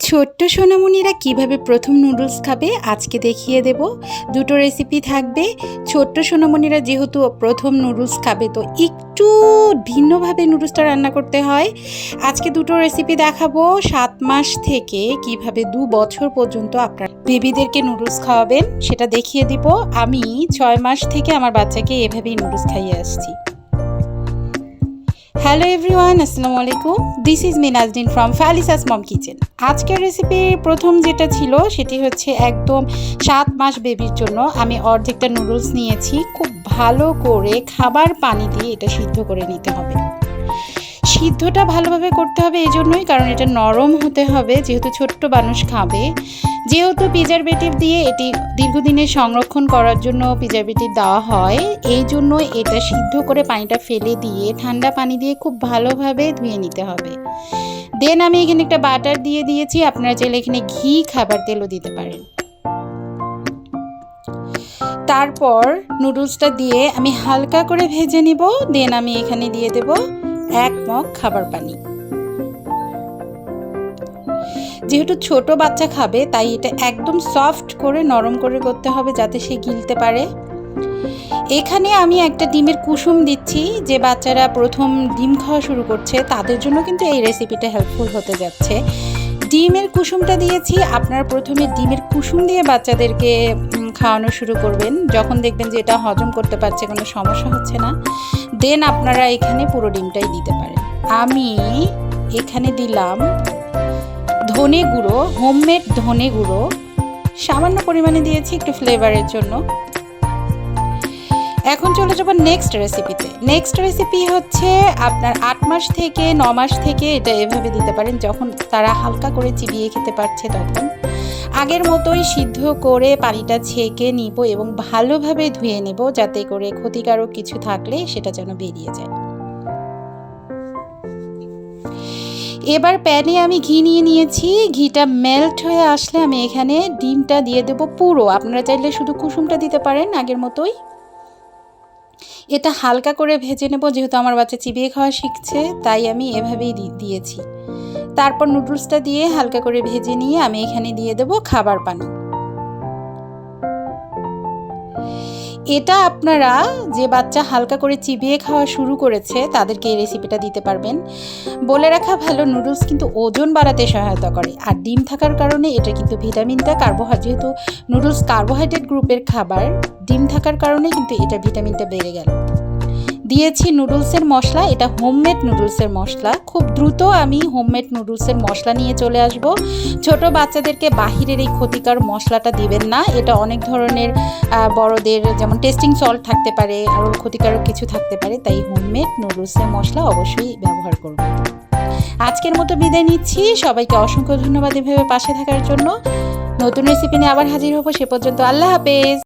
ছোট্ট সোনামণিরা কীভাবে প্রথম নুডলস খাবে আজকে দেখিয়ে দেব। দুটো রেসিপি থাকবে। ছোট্ট সোনামণিরা যেহেতু প্রথম নুডলস খাবে, তো একটু ভিন্নভাবে নুডলসটা রান্না করতে হয়। আজকে দুটো রেসিপি দেখাবো। সাত মাস থেকে কীভাবে দু বছর পর্যন্ত আপনার বেবিদেরকে নুডলস খাওয়াবেন, সেটা দেখিয়ে দিব। আমি ছয় মাস থেকে আমার বাচ্চাকে এভাবেই নুডলস খাইয়ে আসছি। হ্যালো এভরিওয়ান আসসালামু আলাইকুম। This is me Nazdin from Felicia's mom kitchen আজকের রেসিপির প্রথম যেটা ছিল, সেটি হচ্ছে একদম সাত মাস বেবির জন্য আমি অর্ধেকটা নুডলস নিয়েছি। খুব ভালো করে খাবার পানি দিয়ে এটা সিদ্ধ করে নিতে হবে। সিদ্ধটা ভালোভাবে করতে হবে এই জন্যই কারণ এটা নরম হতে হবে, যেহেতু ছোট্ট মানুষ খাবে। যেহেতু প্রিজারভেটিভ দিয়ে এটি দীর্ঘদিনের সংরক্ষণ করার জন্য প্রিজারভেটিভ দেওয়া হয়, এই জন্য এটা সিদ্ধ করে পানিটা ফেলে দিয়ে ঠান্ডা পানি দিয়ে খুব ভালোভাবে ধুয়ে নিতে হবে। দেন আমি এখানে একটা বাটার দিয়ে দিয়েছি, আপনারা চাইলে এখানে ঘি খাবার তেলও দিতে পারেন। তারপর নুডলসটা দিয়ে আমি হালকা করে ভেজে নিব, দেন আমি এখানে দিয়ে দেব এক মগ খাবার পানি। যেহেতু ছোট বাচ্চা খাবে, তাই এটা একদম সফট করে, নরম করে করতে হবে যাতে সে গিলতে পারে। এখানে আমি একটা ডিমের কুসুম দিচ্ছি, যে বাচ্চারা প্রথম ডিম খাওয়া শুরু করছে, তাদের জন্য কিন্তু এই রেসিপিটা হেল্পফুল হতে যাচ্ছে। ডিমের কুসুমটা দিয়েছি, আপনারা প্রথমে ডিমের কুসুম দিয়ে বাচ্চাদেরকে খাওয়ানো শুরু করবেন। যখন দেখবেন যে এটা হজম করতে পারছে, কোনো সমস্যা হচ্ছে না। দেন আপনারা এখানে পুরো ডিমটাই দিতে পারেন। আমি এখানে দিলাম ধনে গুঁড়ো হোমমেড ধনে গুঁড়ো। সামান্য পরিমাণে দিয়েছি একটু ফ্লেভারের জন্য। এখন চলে যাব নেক্সট রেসিপিতে নেক্সট রেসিপি হচ্ছে আপনার আট মাস থেকে ন মাস থেকে এটা এভাবে দিতে পারেন, যখন তারা হালকা করে চিবিয়ে খেতে পারছে তখন। আগের মতোই সিদ্ধ করে পানিটা ছেঁকে নিব এবং ভালোভাবে ধুয়ে নেব যাতে করে ক্ষতিকারক কিছু থাকলে সেটা যেন বেরিয়ে যায়। এবার প্যানে আমি ঘি নিয়ে নিয়েছি। ঘিটা মেল্ট হয়ে আসলে আমি এখানে ডিমটা দিয়ে দেব পুরো। আপনারা চাইলে শুধু কুসুমটা দিতে পারেন আগের মতোই। এটা হালকা করে ভেজে নেব, যেহেতু আমার বাচ্চা চিবিয়ে খাওয়া শিখছে, তাই আমি এভাবেই দিয়েছি। তারপর নুডলসটা দিয়ে হালকা করে ভেজে নিয়ে আমি এখানে দিয়ে দেব খাবার পানি। এটা আপনারা যে বাচ্চা হালকা করে চিবিয়ে খাওয়া শুরু করেছে, তাদেরকে এই রেসিপিটা দিতে পারবেন। বলে রাখা ভালো, নুডলস কিন্তু ওজন বাড়াতে সহায়তা করে। আর ডিম থাকার কারণে এটা কিন্তু ভিটামিনটা কার্বোহাইড্রেট যেহেতু নুডলস কার্বোহাইড্রেট গ্রুপের খাবার, ডিম থাকার কারণে কিন্তু এটা ভিটামিনটা বেড়ে গেল। দিয়েছি নুডলসের মশলা, এটা হোমমেড নুডলসের মশলা। খুব দ্রুত আমি হোমমেড নুডলসের মশলা নিয়ে চলে আসব। ছোট বাচ্চাদেরকে বাহিরের এই ক্ষতিকর মশলাটা দিবেন না। এটা অনেক ধরনের বড়দের যেমন টেস্টিং সল্ট থাকতে পারে, আরও ক্ষতিকারক কিছু থাকতে পারে, তাই হোমমেড নুডলসের মশলা অবশ্যই ব্যবহার করব আজকের মতো বিদায় নিচ্ছি। সবাইকে অসংখ্য ধন্যবাদ এভাবে পাশে থাকার জন্য। নতুন রেসিপি নিয়ে আবার হাজির হব, সে পর্যন্ত আল্লাহ হাফেজ।